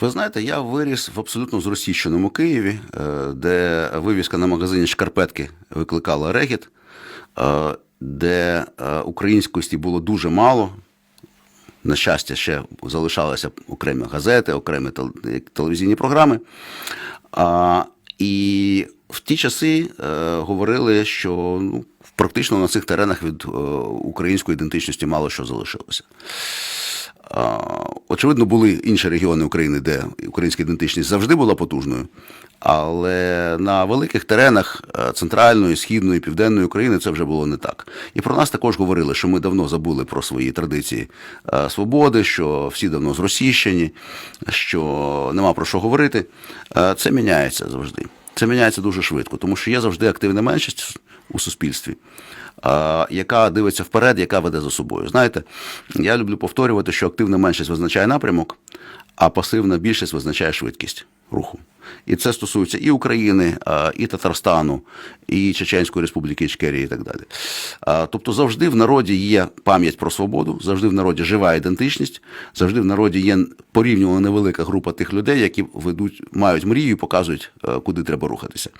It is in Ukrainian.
Ви знаєте, я виріс в абсолютно зросійщеному Києві, е, де вивіска на магазині шкарпетки викликала регіт, е, де е, українськості було дуже мало. На щастя, ще залишалися окремі газети, окремі телевізійні програми. І в ті часи говорили, що ну, практично на цих теренах від української ідентичності мало що залишилося. Очевидно, були інші регіони України, де українська ідентичність завжди була потужною, але на великих теренах е, центральної, східної, південної України це вже було не так. І про нас також говорили, що ми давно забули про свої традиції е, свободи, що всі давно зросійщені, що нема про що говорити. Е, Це міняється завжди. Це міняється дуже швидко, тому що є завжди активна меншість у суспільстві яка дивиться вперед, яка веде за собою. Знаєте, я люблю повторювати, що активна меншість визначає напрямок, а пасивна більшість визначає швидкість руху. І це стосується і України, і Татарстану, і Чеченської Республіки Ічкерії, і так далі. Тобто завжди в народі є пам'ять про свободу, завжди в народі жива ідентичність, завжди в народі є порівняно невелика група тих людей, які ведуть, мають мрію і показують, е, куди треба рухатися.